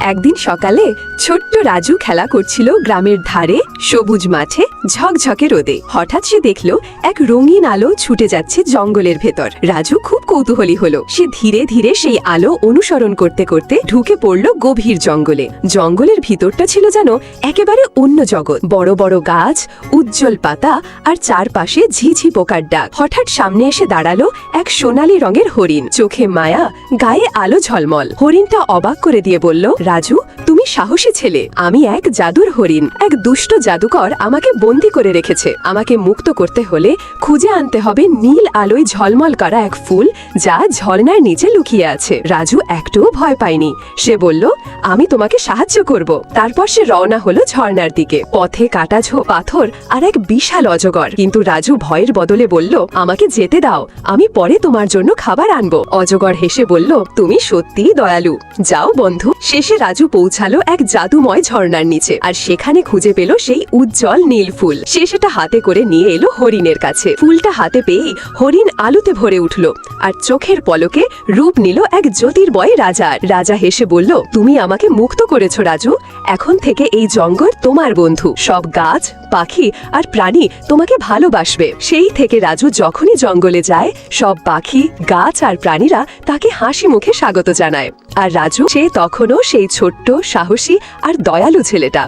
একদিন সকালে ছোট্ট রাজু খেলা করছিল গ্রামের ধারে সবুজ মাঠে ঝকঝকে রোদে। হঠাৎ সে দেখল এক রঙিন আলো ছুটে যাচ্ছে জঙ্গলের ভেতর। রাজু খুব কৌতূহলী হলো। সে ধীরে ধীরে সেই আলো অনুসরণ করতে করতে ঢুকে পড়ল গভীর জঙ্গলে। জঙ্গলের ভিতরটা ছিল যেন একেবারে অন্য জগৎ। বড় বড় গাছ, উজ্জ্বল পাতা আর চারপাশে ঝিঝি পোকার ডাক। হঠাৎ সামনে এসে দাঁড়াল এক সোনালী রঙের হরিণ। চোখে মায়া, গায়ে আলো ঝলমল। হরিণটা অবাক করে দিয়ে বলল রাজু সাহসী ছেলে। আমি এক জাদুর হরিণ। এক দুষ্ট জাদুকর আমাকে বন্দি করে রেখেছে। আমাকে মুক্ত করতে হলে খুঁজে আনতে হবে নীল আলোয় ঝলমল করা এক ফুল যা ঝর্ণার নিচে লুকিয়ে আছে। রাজু একটুও ভয় পায়নি। সে বলল, আমি তোমাকে সাহায্য করব। তারপর সে রওনা হলো ঝর্ণার দিকে। পথে কাটাঝো পাথর আর এক বিশাল অজগর। কিন্তু রাজু ভয়ের বদলে বলল, আমাকে যেতে দাও। আমি পরে তোমার জন্য খাবার আনব। অজগর হেসে বলল, তুমি সত্যিই দয়ালু। যাও বন্ধু। শেষে রাজু পৌঁছালো এক জাদুময় ঝর্ণার নিচে, আর সেখানে খুঁজে পেল সেই উজ্জ্বল নীল ফুল। সে সেটা হাতে করে নিয়ে এলো হরিণের কাছে। ফুলটা হাতে পেয়েই হরিণ আলুতে ভরে উঠল, আর চোখের পলকে রূপ নিল এক জ্যোতির্বয় রাজার রাজা হেসে বলল, তুমি আমাকে মুক্ত করেছ, রাজু। এখন থেকে এই জঙ্গল তোমার বন্ধু। সব গাছ, পাখি আর প্রাণী তোমাকে ভালোবাসবে। সেই থেকে রাজু যখনই জঙ্গলে যায়, সব পাখি, গাছ আর প্রাণীরা তাকে হাসি মুখে স্বাগত জানায়। আর রাজু সে তখনও সেই ছোট্ট সাহসী আর দয়ালু ছেলেটা।